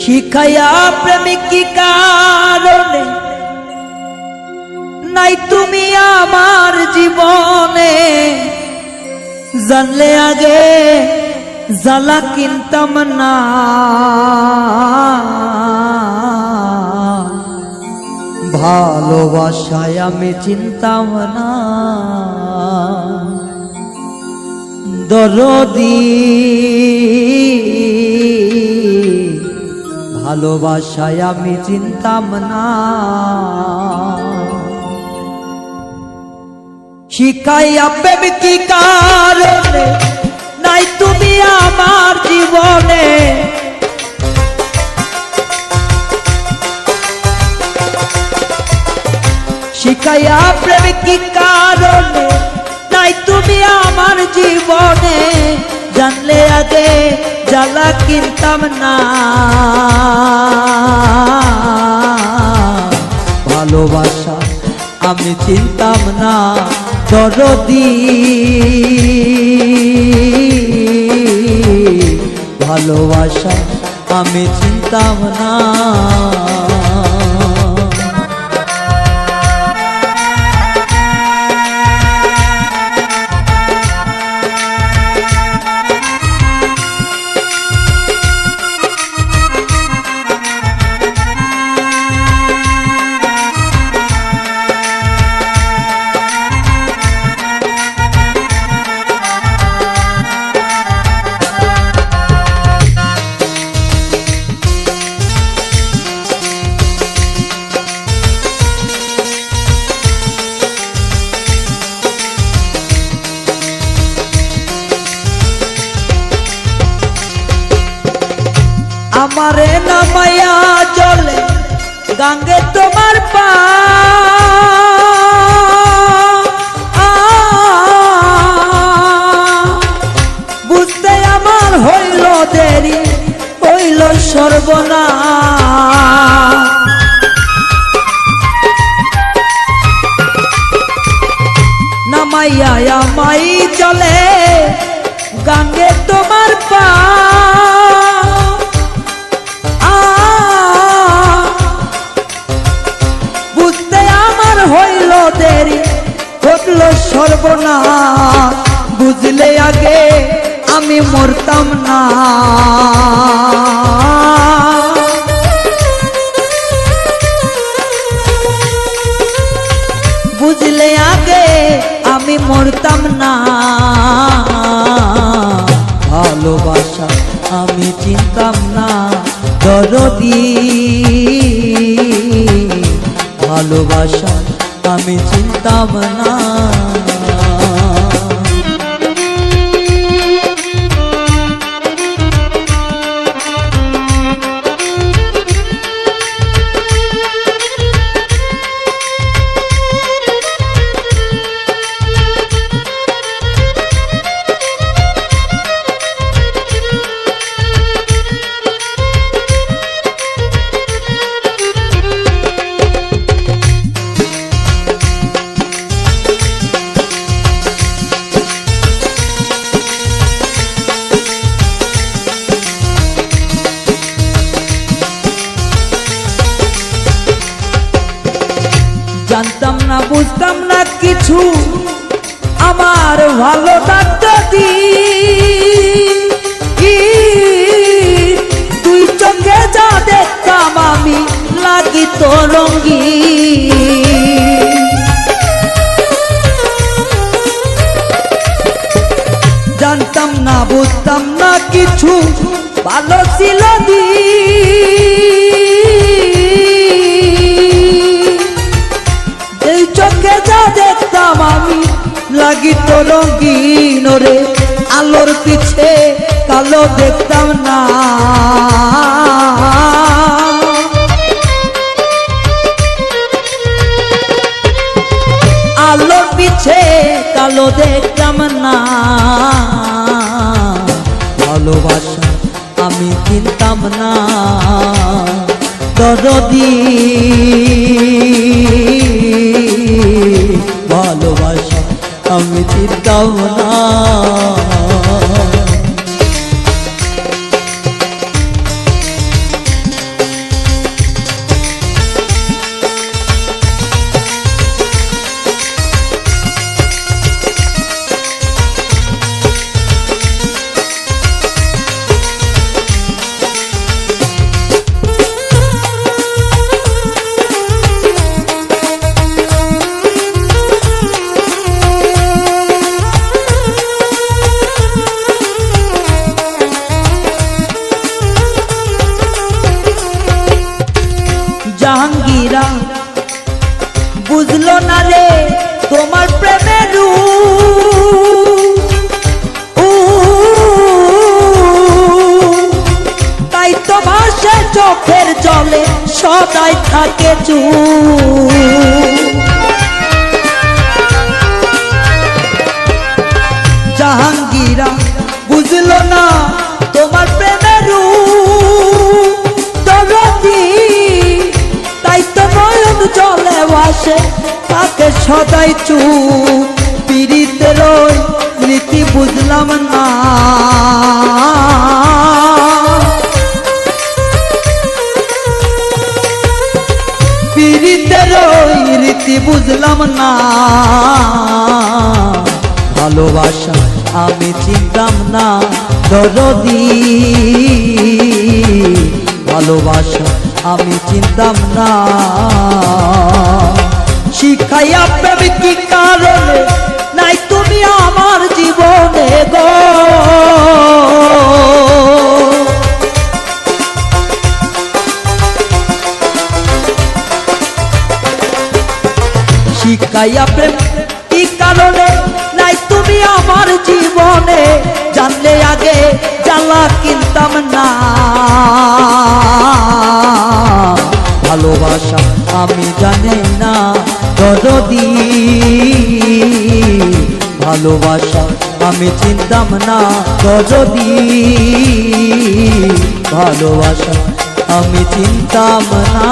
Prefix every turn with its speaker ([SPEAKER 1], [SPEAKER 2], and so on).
[SPEAKER 1] শিখাইয়া প্রেমিক কি কারণে? নাই তুমি আমার জীবনে। জানলে আগে, জ্বালা কিনতাম না। ভালোবাসায় আমি চিনতাম না। দরদি ভালোবাসায় আমি চিনতাম না। শিখাইয়া প্রেম কি কারণে? নাই তুমি আমার জীবনে। শিখাইয়া জ্বালা কিনতাম না ভালোবাসা আমি চিনতাম না দরদি ভালোবাসা আমি চিনতাম না আমারে নামাইয়া চলে, গাঙ্গে তোমার পা। বুঝতে আমার হইল দেরি, হইল সর্বনা নামাইয়া আমাই চলে, গাঙ্গে তোমার পা। ঘটল সর্বনা বুঝলে আগে আমি মরতাম না। বুঝলে আগে আমি মরতাম না। ভালোবাসা আমি চিনতাম না, দরদি। ভালোবাসা আমি চিনতাম না। না বুঝতাম না কিছু। আমার ভালো ডাক্তারি তুই চোখে যা দেখতাম আমি লাগি তো রঙ্গি জানতাম না, বুঝতাম না কিছু, ভালো ছিল দি লাগি তো রঙিন রে, আলোর পিছে কালো দেখতাম না। আলোর পিছে কালো দেখতাম না। ভালোবাসা আমি চিনতাম না। দরদি। ভালোবাসা আমি চিন্তাও না। বুঝলো না রে তোমার প্রেমের তাই তো ভাসে চোখের জলে, সদাই থাকে চু জাহাঙ্গীরা বুঝলো না তোমার প্রেমের রূপ। সদাই চুপ পীড়িতের রীতি বুঝলাম না। পীড়িতের রীতি বুঝলাম না। ভালোবাসা আমি চিনতাম না, দরদি। ভালোবাসা আমি চিনতাম না। শিখাইয়া প্রেম কি কারণে নাই তুমি আমার জীবনে গো। শিখাইয়া প্রেম কি কারণে নাই তুমি আমার জীবনে, জানলে আগে জ্বালা কিনতাম না। ভালোবাসা আমি জানি ভালোবাসা আমি চিনতাম না যদি। ভালোবাসা আমি চিনতাম না।